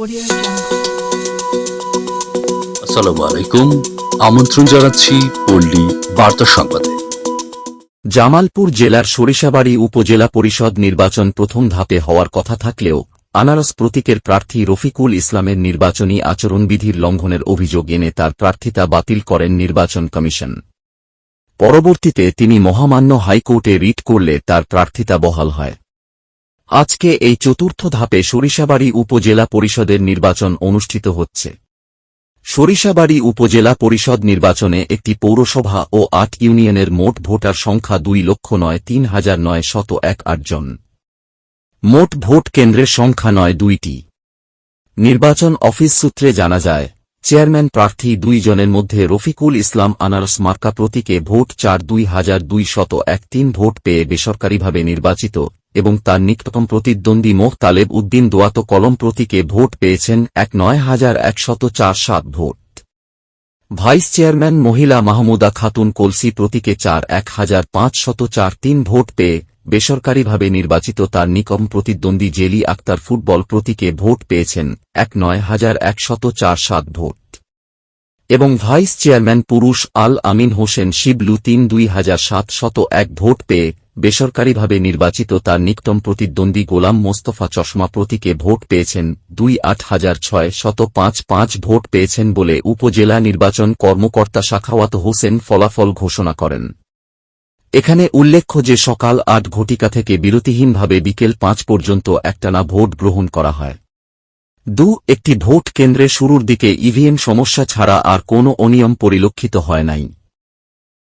Audio আসসালামু আলাইকুম আমন্ত্রণ জানাচ্ছি পল্লী বার্তা সংবাদে। জামালপুর জেলার সরিষাবাড়ি উপজেলা পরিষদ নির্বাচন প্রথম ধাপে হওয়ার কথা থাকলেও আনারস প্রতীকের প্রার্থী রফিকুল ইসলামের নির্বাচনী আচরণবিধির লঙ্ঘনের অভিযোগ এনে তার প্রার্থিতা বাতিল করেন নির্বাচন কমিশন। পরবর্তীতে তিনি মহামান্য হাইকোর্টে রিট করলে তার প্রার্থিতা বহাল হয়। আজকে এই চতুর্থ ধাপে সরিষাবাড়ী উপজেলা পরিষদের নির্বাচন অনুষ্ঠিত হচ্ছে। সরিষাবাড়ী উপজেলা পরিষদ নির্বাচনে একটি পৌরসভা ও আট ইউনিয়নের মোট ভোটার সংখ্যা দুই লক্ষ নয়, তিন হাজার নয় শত এক আটজন মোট ভোট কেন্দ্রের সংখ্যা নয়, দুইটি। নির্বাচন অফিস সূত্রে জানা যায়, চেয়ারম্যান প্রার্থী দুইজনের মধ্যে রফিকুল ইসলাম আনারস মার্কা প্রতীকে ভোট চার দুই হাজার দুই শত এক তিন ভোট পেয়ে বেসরকারিভাবে নির্বাচিত। এবং তার নিকটতম প্রতিদ্বন্দ্বী মোহ তালেব উদ্দিন দোয়াত কলম প্রতীকে ভোট পেয়েছেন এক নয় হাজার একশত চার সাত ভোট। ভাইস চেয়ারম্যান মহিলা মাহমুদা খাতুন কলসি প্রতীকে চার এক হাজার পাঁচশত চার তিন ভোট পেয়ে বেসরকারিভাবে নির্বাচিত তার নিকম প্রতিদ্বন্দ্বী জেলি আক্তার ফুটবল প্রতীকে ভোট পেয়েছেন এক নয় হাজার একশত চার সাত ভোট। এবং ভাইস চেয়ারম্যান পুরুষ আল আমিন হোসেন শিবলু তিন দুই হাজার সাত শত এক ভোট পেয়ে বেসরকারিভাবে নির্বাচিত তার নিকটম প্রতিদ্বন্দ্বী গোলাম মোস্তফা চশমা প্রতীকে ভোট পেয়েছেন দুই আট হাজার ছয় শত পাঁচ পাঁচ ভোট পেয়েছেন বলে উপজেলা নির্বাচন কর্মকর্তা শাখাওয়াত হোসেন ফলাফল ঘোষণা করেন। এখানে উল্লেখ্য যে সকাল আট ঘটিকা থেকে বিরতিহীনভাবে বিকেল পাঁচ পর্যন্ত একটানা ভোট গ্রহণ করা হয়। দু, একটি ভোট কেন্দ্রে শুরুর দিকে ইভিএম সমস্যা ছাড়া আর কোনো অনিয়ম পরিলক্ষিত হয় নাই।